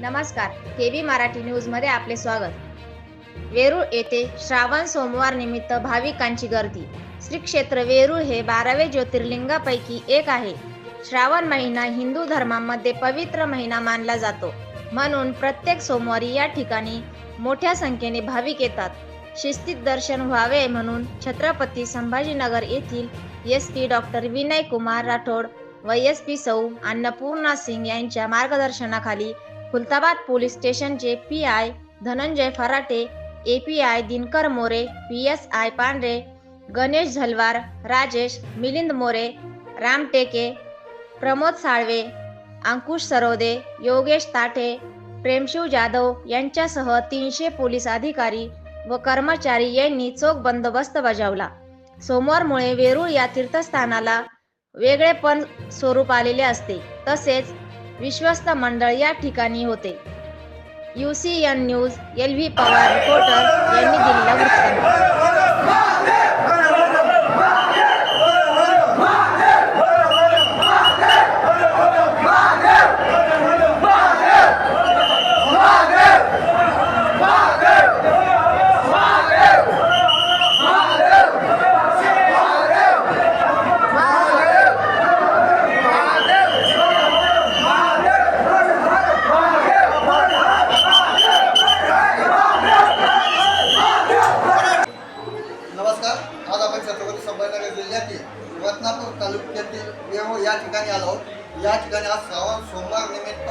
नमस्कार. केबी मराठी न्यूजमध्ये आपले स्वागत. वेरूळ येथे श्रावण सोमवार निमित्त भाविकांची गर्दी. श्री क्षेत्र वेरूळ हे बारावे ज्योतिर्लिंगापैकी एक आहे. श्रावण महिना हिंदू धर्मामध्ये पवित्र महिना मानला जातो. म्हणून प्रत्येक सोमवारी या ठिकाणी मोठ्या संख्येने भाविक येतात. शिस्तीत दर्शन व्हावे म्हणून छत्रपती संभाजीनगर येथील S P doctor Vinay Kumar Rathod व एस पी सौ अन्नपूर्णा सिंग यांच्या मार्गदर्शनाखाली खुलताबाद पोलीस स्टेशनचे P I Dhananjay Farate A P I Dinkar More P S I Pandhare Ganesh Zalwar Rajesh Milind More Ram टेके प्रमोद साळवे अंकुश सरोदे योगेश ताठे प्रेमशिव जाधव यांच्यासह तीनशे पोलीस अधिकारी व कर्मचारी यांनी चोख बंदोबस्त बजावला. सोमवारमुळे वेरूळ या तीर्थस्थानाला वेगळेपण स्वरूप आलेले असते. तसेच विश्वस्त मंडळ या ठिकाणी होते. U C N news L V Pawar reporter यांनी दिलेला वृत्तांत. जिल्ह्यातील रत्नापूर तालुक्यातील वेहो या ठिकाणी आलो या ठिकाणी आज श्रावण सोमवार निमित्त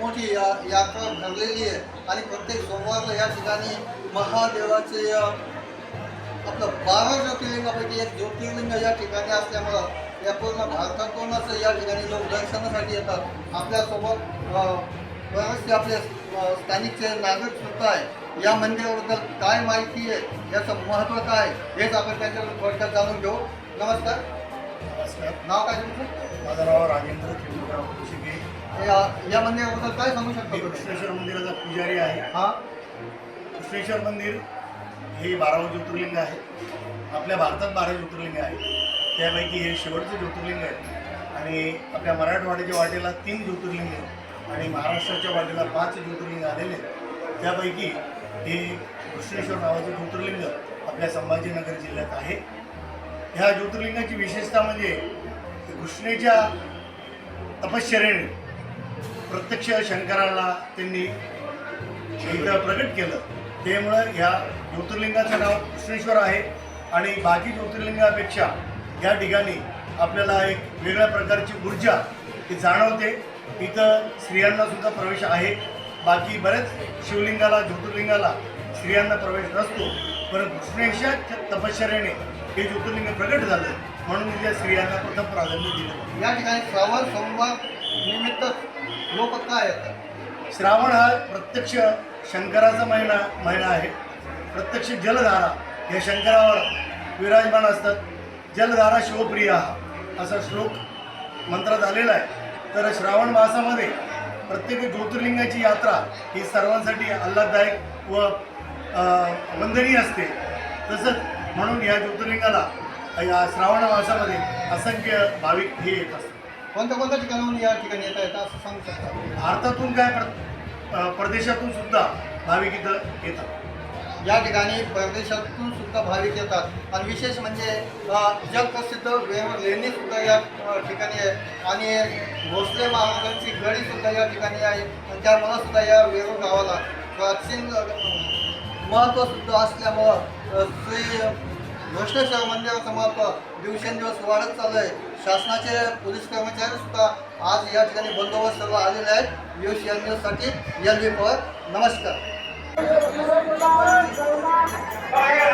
मोठी या यात्रा भरलेली आहे. आणि प्रत्येक सोमवारला या ठिकाणी महादेवाचे आपलं बारा ज्योतिर्लिंगापैकी एक ज्योतिर्लिंग या ठिकाणी असल्यामुळं या पूर्ण भारतातूनच या ठिकाणी लोक दर्शनासाठी येतात. आपल्यासोबत बरेचसे आपले स्थानिकचे नागरिक सुद्धा आहे या मंदिराबद्दल काय माहिती आहे? याचं महत्त्व काय हेच आपण त्यांच्याकडून थोडक्यात जाणून घेऊ. नमस्कार. नमस्कार. नाव काय तुमचं? माझं नाव राजेंद्र कुशिके या- या मंदिराबद्दल काय सांगू शकता तुम्ही? कृष्णेश्वर मंदिराचा पुजारी आहे. हा. कृष्णेश्वर मंदिर हे बारावं ज्योतिर्लिंग आहे. आपल्या भारतात बारा ज्योतिर्लिंग आहे त्यापैकी हे शेवटचं ज्योतिर्लिंग आहे. आणि आपल्या मराठवाड्याच्या वाटेला तीन ज्योतिर्लिंग आहेत. आणि महाराष्ट्राच्या वाटेला पाच ज्योतिर्लिंग आलेले आहेत. त्यापैकी हे कृष्णेश्वर नावाचं ज्योतिर्लिंग आपल्या संभाजीनगर जिल्ह्यात आहे. ह्या ज्योतिर्लिंगाची विशेषता म्हणजे कृष्णेच्या तपश्चरेने प्रत्यक्ष शंकराला त्यांनी इथं प्रकट केलं. त्यामुळं ह्या ज्योतिर्लिंगाचं नाव कृष्णेश्वर आहे आणि बाकी ज्योतिर्लिंगापेक्षा या ठिकाणी आपल्याला एक वेगळ्या प्रकारची ऊर्जा ही जाणवते. इथं स्त्रियांना सुद्धा प्रवेश आहे. बाकी बऱ्याच शिवलिंगाला ज्योतिर्लिंगाला स्त्रियांना प्रवेश नसतो. पण कृष्णेच्या तपश्चर्याने हे ज्योतिर्लिंग प्रकट झालं. म्हणून इथे स्त्रियांना प्रथम प्राधान्य दिलं. या ठिकाणी श्रावण सोमवार निमित्त लोक काय येतात? श्रावण हा प्रत्यक्ष शंकराचा महिना महिना आहे. प्रत्यक्ष जलधारा या शंकरावर विराजमान असतात. जलधारा शिवप्रिया असा श्लोक मंत्रात आलेला आहे. तर श्रावण मासामध्ये प्रत्येक ज्योतिर्लिंगाची यात्रा ही सर्वांसाठी आल्हाददायक व वंदनीय असते. तसंच म्हणून या ज्योतिर्लिंगाला या श्रावण मासामध्ये असंख्य भाविक हे येत असतात. कोणत्या कोणत्या ठिकाणाहून या ठिकाणी येता येतात असं सांगू शकता? भारतातून काय प्र परदेशातून सुद्धा भाविक इथं येतात. या ठिकाणी परदेशातून सुद्धा भाविक येतात. आणि विशेष म्हणजे जगप्रसिद्ध वेरूळ लेणी सुद्धा या ठिकाणी आहे. आणि भोसले महाराजांची गडी सुद्धा या ठिकाणी आहे. आणि त्यामुळं सुद्धा या वेरूळ गावाला प्राचीन महत्त्व सुद्धा असल्यामुळं श्री घोषणेश्वर मंदिराचं महत्त्व दिवसेंदिवस वाढत चाललं आहे. शासनाचे पोलीस कर्मचारी सुद्धा आज या ठिकाणी बंदोबस्त सर्व आलेले आहेत. न्यूज या न्यूजसाठी एल व्ही पवार नमस्कार. Bye.